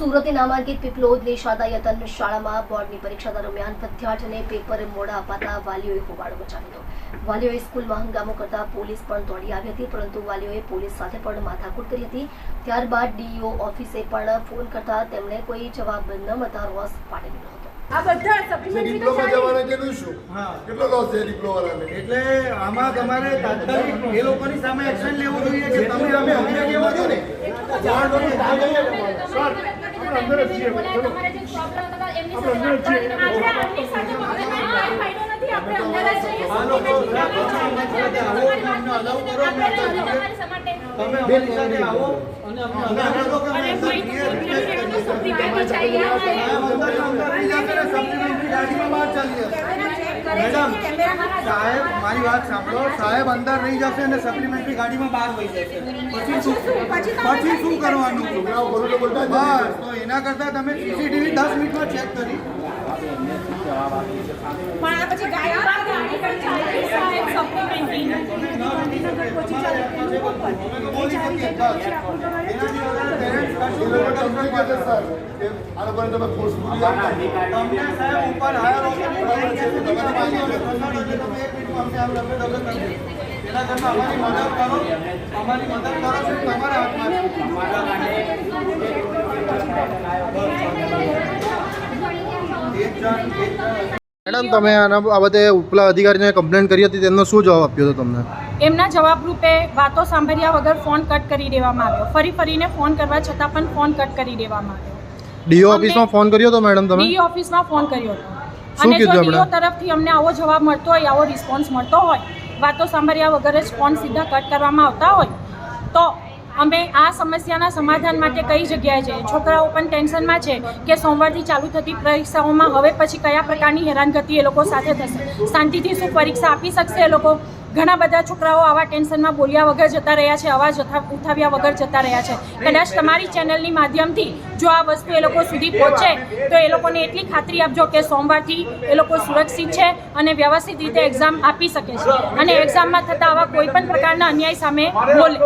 સુરતની નામાંકિત પીપલોદની શાદાયતન શાળામાં બોર્ડની પરીક્ષા દરમિયાન વિદ્યાર્થીઓને પેપર મોડા અપાતા વાલીઓએ હોબાળો મચાવ્યો. હતો વાલીઓએ સ્કૂલમાં હંગામો કરતા પોલીસ પણ દોડી આવી હતી પરંતુ વાલીઓએ પોલીસ સાથે પણ માથાકૂટ કરી હતી. ત્યારબાદ ડીઈઓ ઓફિસે પણ ફોન કરતા તેમણે કોઈ જવાબ ન મળતા રોસ પાડી દીધો હતો. આ બધા સપ્લિમેન્ટરી તો ડિપ્લોમા ચાલી જવાના કેટલું શું? હા. કેટલો લોસ છે ડિપ્લોમા એટલે આમાં તમારે તાત્કાલિક એ લોકોની સામે એક્શન લેવું જોઈએ કે તમે અમે અમને કેવો છો ને. જાણ કરો, જાણ કરો. તમારે જે પ્રોબ્લેમ હતા એમની સાથે આપણે આમની સાથે કોઈ ફાયદો નથી આપણે અંદર જ જઈએ આ લોકો સપ્લિમેન્ટરી ગુજરાત આપણે છે, અમને આવો, અમને અલાઉ કરો, તમારી સાથે તમે અમારી સાથે આવો અને અમને અમે અંદર સપ્લિમેન્ટરી કરીએ. સપ્લિમેન્ટરી ચાલી સાહેબ અંદર અંદર રહી જશે ને ગાડીમાં બહાર ચાલી જશે મેડમ સાહેબ મારી વાત સાંભળો. સાહેબ અંદર રહી જશે અને સપ્લિમેન્ટરી ગાડીમાં બહાર વહી જશે. પછી શું પછી શું? કરવાનું? છોકરાઓ બોલું તો બોલતા જ બસ તો એના કરતાં તમે સીસીટીવી દસ મિનિટમાં ચેક કરી. પણ મેડમ, તમે આના બાબતે ઉપલા અધિકારીને કમ્પ્લેન કરી હતી, તેમનો શું જવાબ આપ્યો હતો તમને? એમના જવાબ રૂપે વાતો સાંભળ્યા વગર ફોન કટ કરી દેવામાં આવ્યો. ફરી ફરીને ફોન કરવા છતાં પણ ફોન કટ કરી દેવામાં આવ્યો. ડીઓ ઓફિસમાં ફોન કર્યો હતો મેડમ તમે? ડીઓ ઓફિસમાં ફોન કર્યો હતો. અને જો ડીઓ તરફથી અમને આવો જવાબ મળતો હોય આવો રિસ્પોન્સ મળતો હોય વાતો સાંભળ્યા વગર જ ફોન સીધા કટ કરવામાં આવતા હોય તો અમે આ સમસ્યાના સમાધાન માટે કઈ જગ્યાએ જઈએ? છોકરાઓ પણ ટેન્શનમાં છે કે સોમવારથી ચાલુ થતી પરીક્ષાઓમાં હવે પછી કયા પ્રકારની હેરાનગતિ એ લોકો સાથે થશે? શાંતિથી શું પરીક્ષા આપી શકશે એ લોકો? ઘણા બધા છોકરાઓ આવા ટેન્શનમાં બોલ્યા વગર જતા રહ્યા છે, અવાજ ઉઠા- ઉઠાવ્યા વગર જતા રહ્યા છે. કદાચ તમારી ચેનલની માધ્યમથી જો આ વસ્તુ એ લોકો સુધી પહોંચે, તો એ લોકોને એટલી ખાતરી આપજો કે સોમવારથી એ લોકો સુરક્ષિત છે અને વ્યવસ્થિત રીતે એક્ઝામ આપી શકે છે. અને એક્ઝામમાં થતા આવા કોઈ પણ પ્રકારના અન્યાય સામે બોલે.